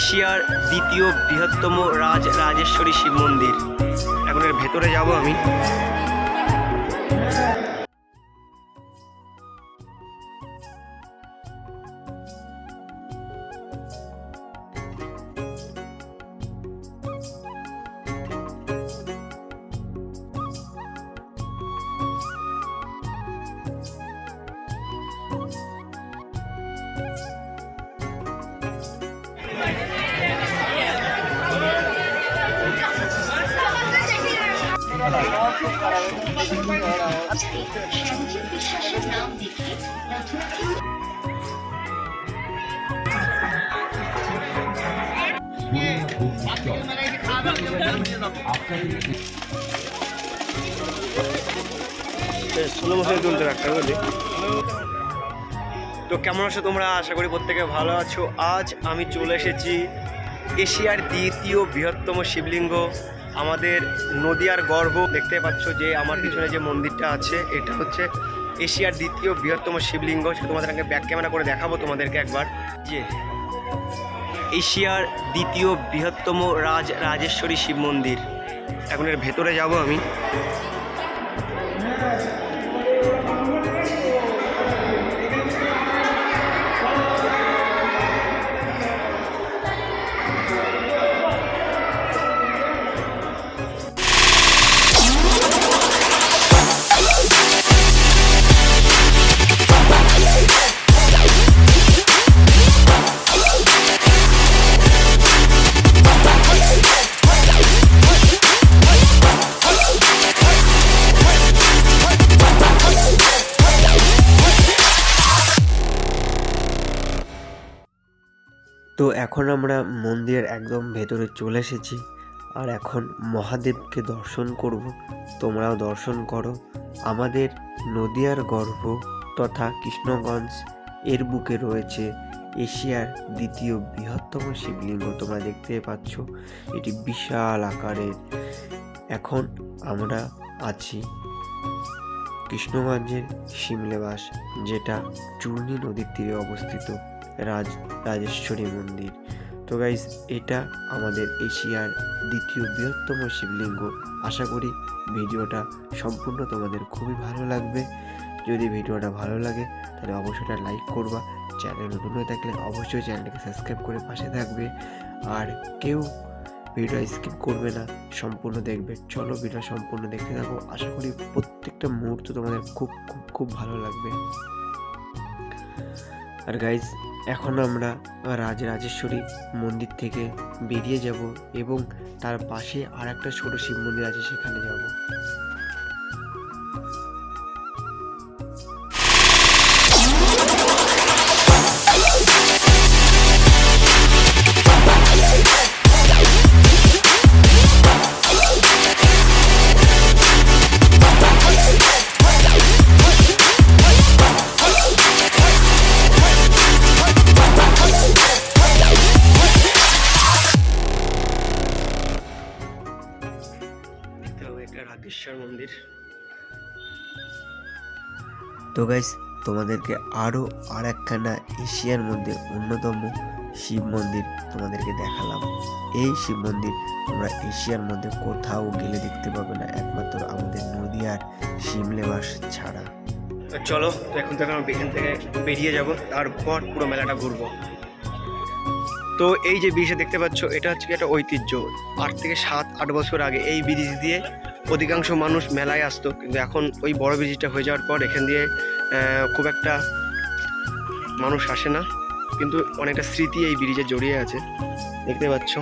এশিয়ার দ্বিতীয় বৃহত্তম রাজ রাজেশ্বরী শিব মন্দির। এখন এর ভেতরে যাব আমি। ষোলো বছর চলতে একটা বুঝলি তো কেমন আছো তোমরা? আশা করি প্রত্যেকে ভালো আছো। আজ আমি চলে এসেছি এশিয়ার দ্বিতীয় বৃহত্তম শিবলিঙ্গ। আমাদের নদিয়ার গর্ভ দেখতে পাচ্ছ যে আমার পিছনে যে মন্দিরটা আছে, এটা হচ্ছে এশিয়ার দ্বিতীয় বৃহত্তম শিবলিঙ্গ। সে তোমাদের আগে ব্যাক ক্যামেরা করে দেখাবো তোমাদেরকে একবার। যে এশিয়ার দ্বিতীয় বৃহত্তম রাজ, রাজেশ্বরী শিব মন্দির। এখন এর ভেতরে যাব আমি। তো এখন আমরা মন্দিরের একদম ভেতরে চলে এসেছি। আর এখন মহাদেবকে দর্শন করব। তোমরাও দর্শন করো। আমাদের নদিয়ার গর্ভ তথা কৃষ্ণগঞ্জ এর বুকে রয়েছে এশিয়ার দ্বিতীয় বৃহত্তম শিবলিঙ্গ। তোমরা দেখতে পাচ্ছ, এটি বিশাল আকারের। এখন আমরা আছি কৃষ্ণগঞ্জের শিমলেবাস যেটা চূর্ণী নদীর তীরে অবস্থিত রাজ, রাজেশ্বরী মন্দির। তো গাইজ এটা আমাদের এশিয়ার দ্বিতীয় বৃহত্তম শিবলিঙ্গ। আশা করি ভিডিওটা সম্পূর্ণ তোমাদের খুবই ভালো লাগবে। যদি ভিডিওটা ভালো লাগে, তাহলে অবশ্যই লাইক করবা। চ্যানেল নতুন হয়ে থাকলে অবশ্যই চ্যানেলটাকে সাবস্ক্রাইব করে পাশে থাকবে। আর কেউ ভিডিও স্কিপ করবে না, সম্পূর্ণ দেখবে। চলো ভিডিও সম্পূর্ণ দেখতে থাকো আশা করি প্রত্যেকটা মুহূর্ত তোমাদের খুব খুব খুব ভালো লাগবে। আর গাইজ এখন আমরা রাজ রাজেশ্বরী মন্দির থেকে বেরিয়ে যাব এবং তার পাশে আর একটা ছোটো শিব মন্দির আছে, সেখানে যাব। রাধেশ্বর মন্দির। তো গাইস তোমাদেরকে আরও আর একখানা এশিয়ার মধ্যে অন্যতম শিব মন্দির তোমাদেরকে দেখালাম। এই শিব মন্দির তোমরা এশিয়ার মধ্যে কোথাও গেলে দেখতে পাবে না একমাত্র আমাদের নদীয়ার শিমলেবাস ছাড়া। চলো এখন থেকে আমরা এখান থেকে বেরিয়ে যাব তারপর পুরো মেলাটা ঘুরবো। তো এই যে ব্রিজটা দেখতে পাচ্ছ এটা হচ্ছে একটা ঐতিহ্য। আট থেকে সাত আট বছর আগে এই ব্রিজ দিয়ে অধিকাংশ মানুষ মেলায় আসতো, কিন্তু এখন ওই বড় ব্রিজটা হয়ে যাওয়ার পর এখান দিয়ে খুব একটা মানুষ আসে না, কিন্তু অনেকটা স্মৃতি এই ব্রিজে জড়িয়ে আছে। দেখতে পাচ্ছ।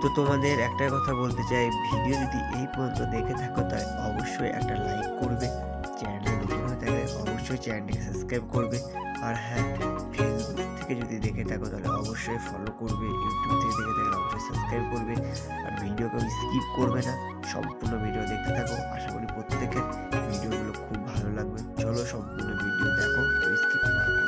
তো তোমাদের একটা কথা বলতে চাই, ভিডিও যদি এই পর্যন্ত দেখে থাকো, তাহলে অবশ্যই একটা লাইক করবে চ্যানেলে অবশ্যই চ্যানেলটিকে সাবস্ক্রাইব করবে। আর হ্যাঁ থেকে যদি দেখে থাকো তাহলে অবশ্যই ফলো করবে ইউটিউব থেকে দেখে থাকলে অবশ্যই সাবস্ক্রাইব করবে। আর ভিডিওকে স্কিপ করবে না, সম্পূর্ণ ভিডিও দেখতে থাকো। আশা করি প্রত্যেকের ভিডিওগুলো খুব ভালো লাগবে। চলো সম্পূর্ণ ভিডিও দেখো স্কিপ না করে।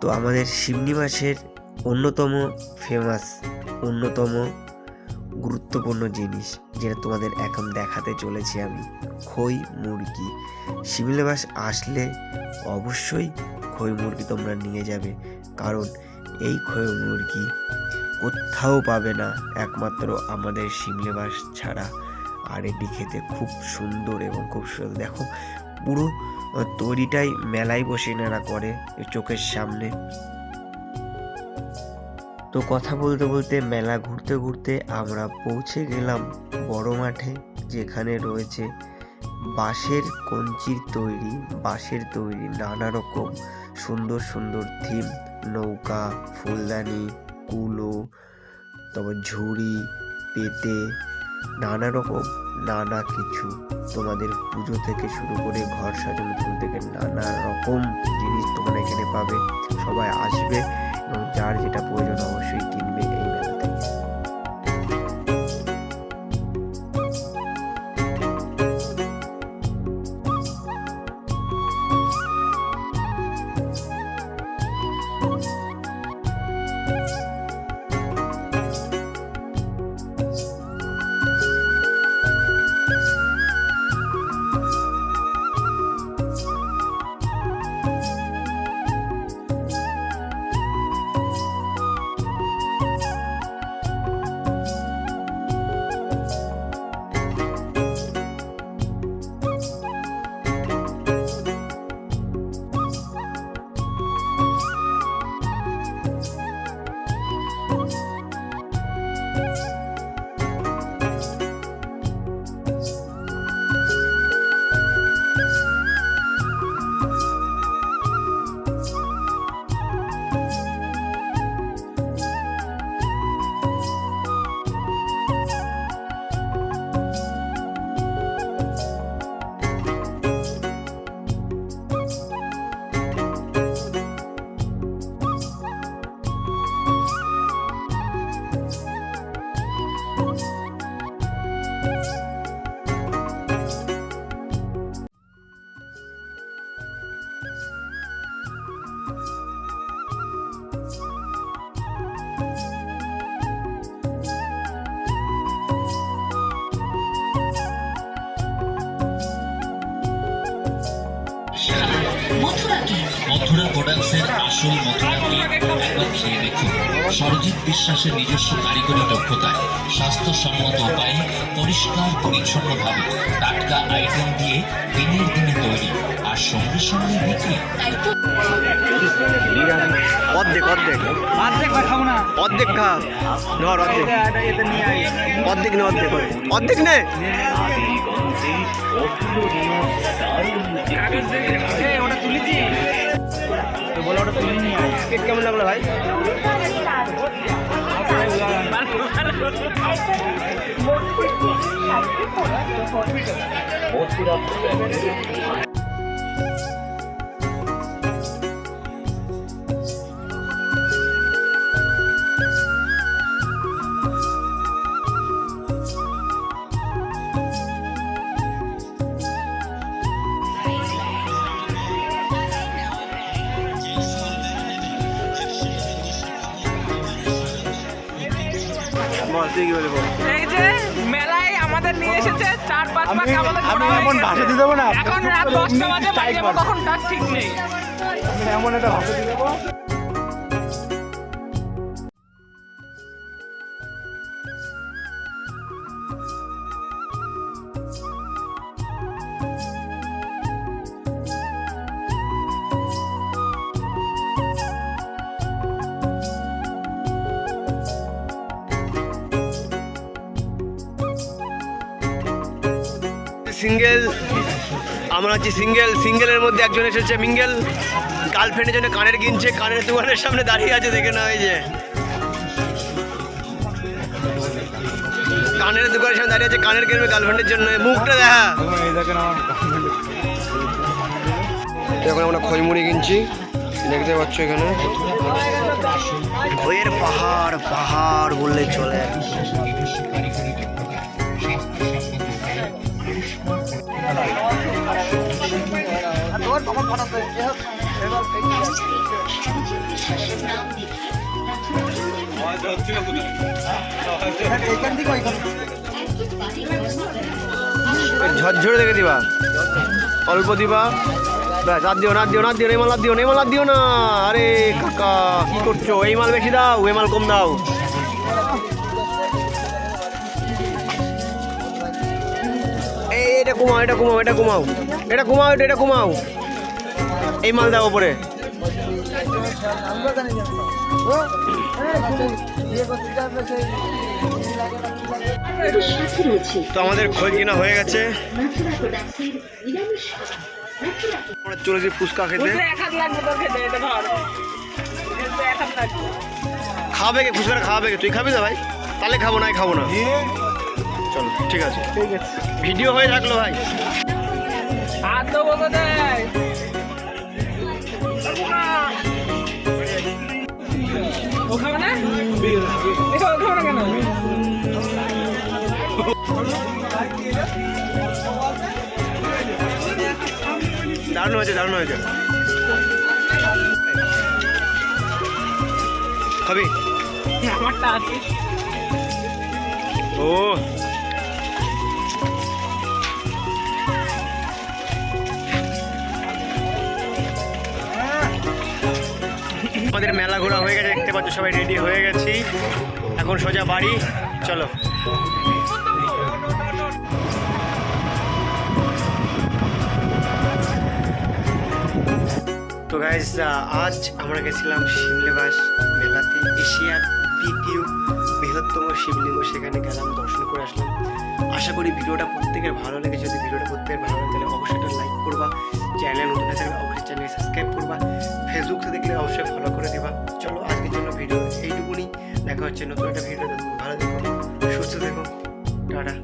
তো আমাদের শিবনিবাসের অন্যতম ফেমাস অন্যতম গুরুত্বপূর্ণ জিনিস, যেটা তোমাদের এখন দেখাতে চলেছি আমি, খই মুরগি। শিমলাবাস আসলে অবশ্যই খই মুরগি তোমরা নিয়ে যাবে, কারণ এই খই মুরগি কোথাও পাবে না একমাত্র আমাদের শিমলেবাস ছাড়া। আর এটি খেতে খুব সুন্দর এবং খুব সুন্দর দেখো পুরো তৈরিটাই মেলায় বসে এনারা করে চোখের সামনে। তো কথা বলতে বলতে মেলা ঘুরতে ঘুরতে আমরা পৌঁছে গেলাম বড় মাঠে, যেখানে রয়েছে বাঁশের কঞ্চির তৈরি, বাঁশের তৈরি নানা রকম সুন্দর সুন্দর থিম নৌকা, ফুলদানি, কুলো, তারপর ঝুড়ি পেতে নানা রকম, নানা কিছু। তোমাদের পুজো থেকে শুরু করে ঘর সাজানো ফুল থেকে নানা রকম জিনিস তোমরা এখানে পাবে। সবাই আসবে এবং যার যেটা প্রয়োজন অবশ্যই কিনবে। আসল একবার খেয়ে দেখুন। সরজিৎ বিশ্বাসের নিজস্ব কারিগরি দক্ষতায় স্বাস্থ্যসম্মত উপায়ে পরিষ্কার পরিচ্ছন্নভাবে টাটকা আইটেম দিয়ে দিনের দিনে তৈরি আর সঙ্গে সঙ্গে বিক্রি। অর্ধেক অর্ধেক। অর্ধেক খাব না অর্ধেক খা ধর অর্ধেক। এটা এটা এতে নিয়ে আই অর্ধেক নে অর্ধেক অর্ধেক নে। কাগজ দেখে এ, ওটা তুলেছি তো বলে ওটা তুলে নিয়ে আই কেক কেমন লাগল ভাই? এই যে মেলায় আমাদের নিয়ে এসেছে চার পাঁচ পাক আমাদের আমি এমন ভাষা দিয়ে দেবো না, এখন রাত দশটা বাজে কখন তার ঠিক নেই। এমন একটা ভাষা দিয়ে দেবো। সিঙ্গেল, আমরা হচ্ছে সিঙ্গেল, সিঙ্গেলের মধ্যে একজন এসেছে মিঙ্গেল। গার্লফ্রেন্ডের জন্য কানের কিনছে কানের দোকানের সামনে দাঁড়িয়ে আছে, দেখে না যে। কানের দোকানের সামনে দাঁড়িয়ে আছে, কানের কিনবে গার্লফ্রেন্ডের জন্য। মুখটা দেখা। এখন আমরা খইমুড়ি কিনছি দেখতে পাচ্ছ এখানে। খইয়ের পাহাড় পাহাড় বললে চলে। ঝরঝরে দেখে দিবা। অল্প দিবা। ব্যাস, আর দিও না দিও না দিও এই মাল আর দিও না, এই মাল আর দিও না। আরে কাকা, কি করছ? এই মাল বেশি দাও, এই মাল কম দাও। এই, এটা কমাও এটা কমাও এটা কমাও এটা কমাও এটা এটা কমাও। এই মাল দাও ওপরে। এর সাথে রয়েছে তো আমাদের খোঁজ কিনা হয়ে গেছে। আমরা চলেছি ফুচকা খেতে। খাবে কে? ফুচকাটা খাওয়াবে কে? তুই খাবি না ভাই? তাহলে খাব না খাব না। চলো ঠিক আছে। ঠিক আছে। ভিডিও হয়ে থাকল ভাই। হাত তো দেয় ও খাবে না এটা ও খাবে না কেন দারুণ হয়েছে দারুণ হয়েছে। খাবি আমারটা আছে। ও। আমাদের মেলা ঘোরা হয়ে গেছে, দেখতে পাচ্ছ সবাই রেডি হয়ে গেছি। এখন সোজা বাড়ি, চলো। তো গাইজ আজ আমরা গেছিলাম শিমলেবাস মেলাতে। এশিয়ার দ্বিতীয় বৃহত্তম শিবলিঙ্গ, সেখানে গেলাম, দর্শন করে আসলাম। আশা করি ভিডিওটা প্রত্যেকের ভালো লেগেছে যদি ভিডিওটা প্রত্যেকের ভালো লাগে, তাহলে অবশ্যই একটা লাইক করবা চ্যানেল নতুন থাকলে অবশ্যই চ্যানেল সাবস্ক্রাইব করবা ফেসবুক দেখলে অবশ্যই ফলো করে দিবা। চলো আজকের জন্য ভিডিও এইটুকুনি, দেখা হচ্ছে নতুন একটা ভিডিও ভালো দেখো সুস্থ দেখো টাটা।